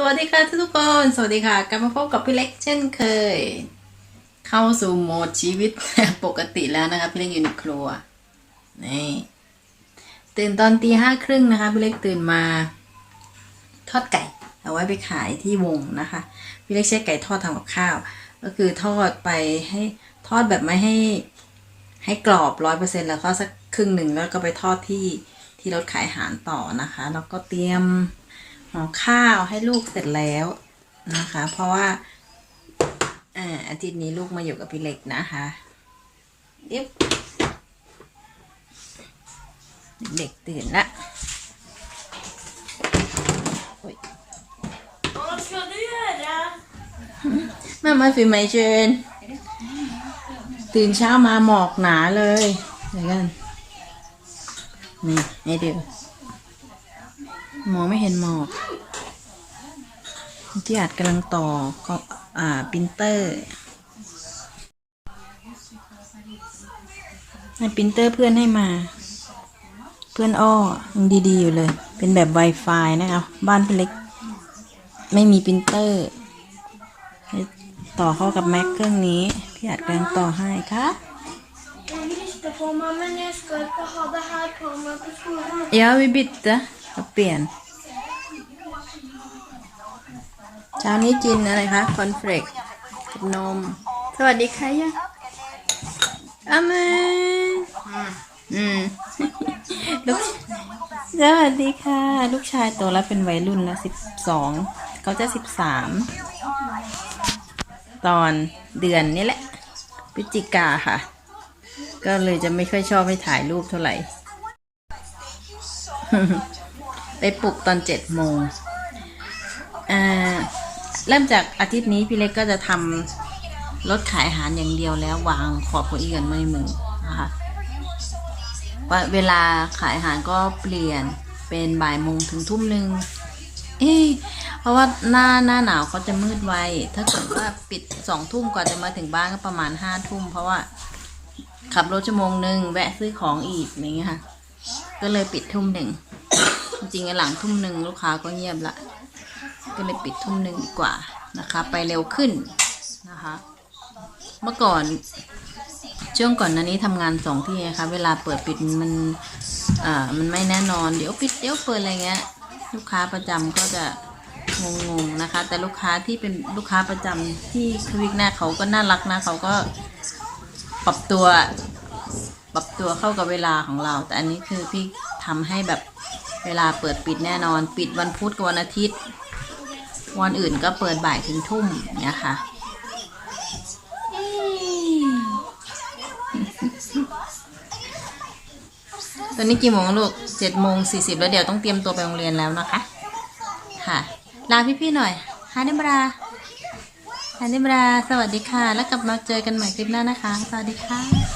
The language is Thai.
สวัสดีค่ะทุกคน สวัสดีค่ะ กลับมาพบกับพี่เล็กเช่นเคย เข้าสู่โหมดชีวิตปกติแล้วนะคะพี่เล็กอยู่ในครัวนี่ตื่นตอนตีห้าครึ่งนะคะพี่เล็กตื่นมาทอดไก่เอาไว้ไปขายที่วงนะคะพี่เล็กใช้ไก่ทอดทำกับข้าว ก็คือทอดไปให้ทอดแบบไม่ให้ให้กรอบร้อยเปอร์เซ็นต์แล้วก็สักครึ่งหนึ่งแล้วก็ไปทอดที่ที่รถขายอาหารต่อนะคะ แล้วก็เตรียม ห่อข้าวให้ลูกเสร็จแล้วนะคะ เพราะว่าอาทิตย์นี้ลูกมาอยู่กับพี่เล็กนะคะเด็กตื่นละมามาฟิล์มเชิญตื่นเช้ามาหมอกหนาเลยเดี๋ยวกันนี่ให้ดู มองไม่เห็นหมอกที่อาจกำลังต่อก็อ่าปรินเตอร์ในปรินเตอร์เพื่อนให้มา เพื่อนอ้อยังดีๆอยู่เลย เป็นแบบ Wi-Fi นะคะบ้านพี่เล็ก ไม่มีปรินเตอร์ ต่อเข้ากับแม็กเครื่องนี้ พี่อาจกำลังต่อให้ค่ะ Jag lyssnar på เราเปลี่ยน เช้านี้กินอะไรคะคอนเฟลกกับนม สวัสดีค่ะยะอามนอืมลูกสวัสดีค่ะ ลูกชายโตแล้วเป็นวัยรุ่นแล้วสิบสองเขาจะสิบสามตอนเดือนนี้แหละพฤศจิกาค่ะ ก็เลยจะไม่ค่อยชอบให้ถ่ายรูปเท่าไหร่ ไปปลุกตอนเจ็ดโมงเริ่มจากอาทิตย์นี้พี่เล็กก็จะทำรถขายอาหารอย่างเดียวแล้ววางขอบเก้าอี้กันไม่มือนะคะเวลาขายอาหารก็เปลี่ยนเป็นบ่ายโมงถึงทุ่มหนึ่งเอ๊เพราะว่าหน้าหน้าหนาวเขาจะมืดไว ถ้าเกิดว่าปิดสองทุ่มกว่าจะมาถึงบ้านก็ประมาณห้าทุ่มเพราะว่าขับรถชั่วโมงหนึ่งแวะซื้อของอีกอย่างเงี้ยค่ะ ก็เลยปิดทุ่มหนึ่ง จริงๆหลังทุ่มหนึ่งลูกค้าก็เงียบละ ก็เลยปิดทุ่มหนึ่งดีกว่านะคะ ไปเร็วขึ้นนะคะ เมื่อก่อนช่วงก่อนหน้านี้ทำงานสองที่นะคะเวลาเปิดปิดมันอ่ามันไม่แน่นอนเดี๋ยวปิดเดี๋ยวเปิดอะไรเงี้ย ลูกค้าประจำก็จะงงๆนะคะ แต่ลูกค้าที่เป็นลูกค้าประจำที่ควิกหน้าเขาก็น่ารักนะเขาก็ปรับตัว ปรับตัวเข้ากับเวลาของเรา แต่อันนี้คือพี่ทำให้แบบ เวลาเปิดปิดแน่นอน ปิดวันพุธกับวันอาทิตย์ วันอื่นก็เปิดบ่ายถึงทุ่มเนี่ยค่ะตอนนี้กี่โมงลูกเจ็ดโมงสี่สิบแล้วเดี๋ยวต้องเตรียมตัวไปโรงเรียนแล้วนะคะ ค่ะ ลาพี่ๆหน่อยฮานิบราฮานิบรา สวัสดีค่ะ แล้วกลับมาเจอกันใหม่คลิปหน้านะคะ สวัสดีค่ะ